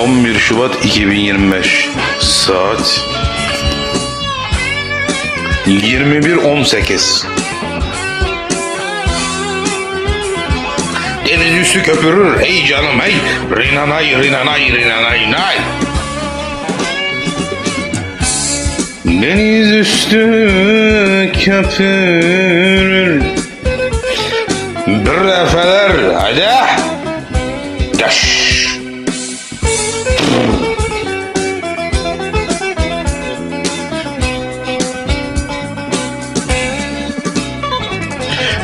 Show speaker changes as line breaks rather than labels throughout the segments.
11 Şubat 2025 saat 21.18 Deniz üstü köpürür hey canım hey Rinanay rinanay rinanay nay! Deniz üstü köpürür. Bir defeler hadi Daş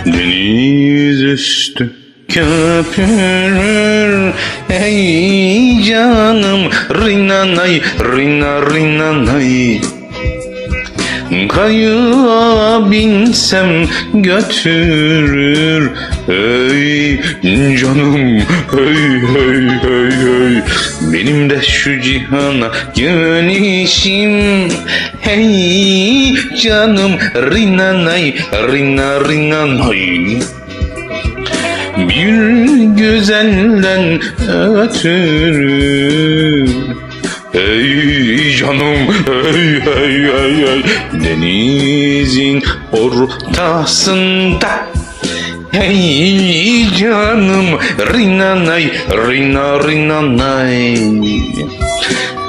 Deniz üstü köpürür. Ey canım rinanay rina rinanay Kayığa binsem götürür. Ey canım hey hey hey hey Benim de şu cihana gelişim Hey canım rinanay rina rinanay bir güzelden ötürü. Ey canım hey hey hey hey Denizin ortasında Hey canım rinanay rina rinanay.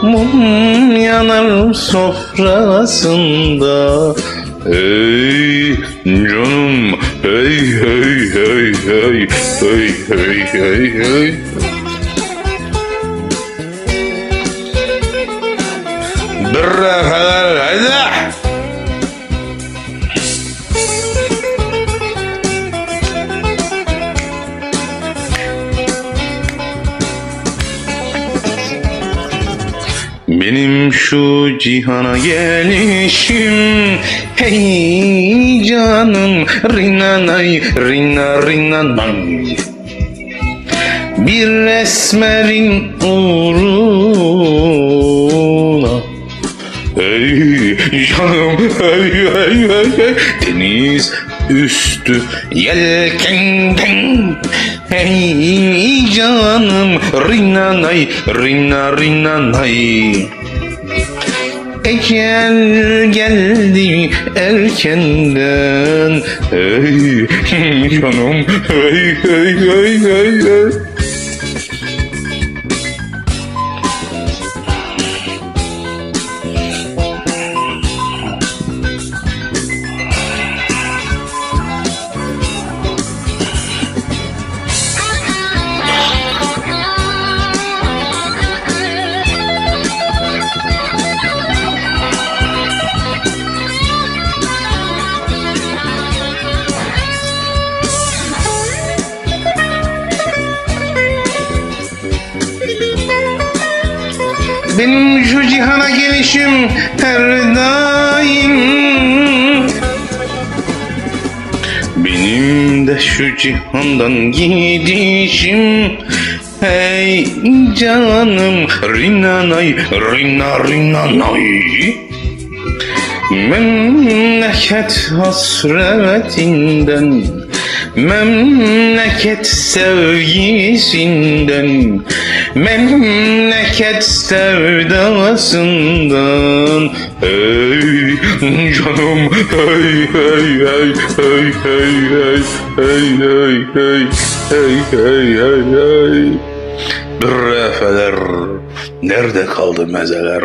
Mum yanar sofrasında. Hey canım hey hey hey hey hey hey hey hey. Bir Benim şu cihana gelişim Hey canım rinanay rina rinanay Bir esmerin uğruna Hey canım hey hey hey hey Deniz üstü yelkenden Hey canım rinanay rina rinanay Ecel geldi erkenden. Hey canım hey hey hey hey hey Benim şu cihana gelişim her daim Benim de şu cihandan gidişim. Hey canım rinanay rina rinanay. Memleket hasretinden Memleket sevgisinden Memleket sevdasından Ey canım hey hey hey hey hey hey hey hey hey hey hey hey hey Bir refeler Nerede kaldı mezeler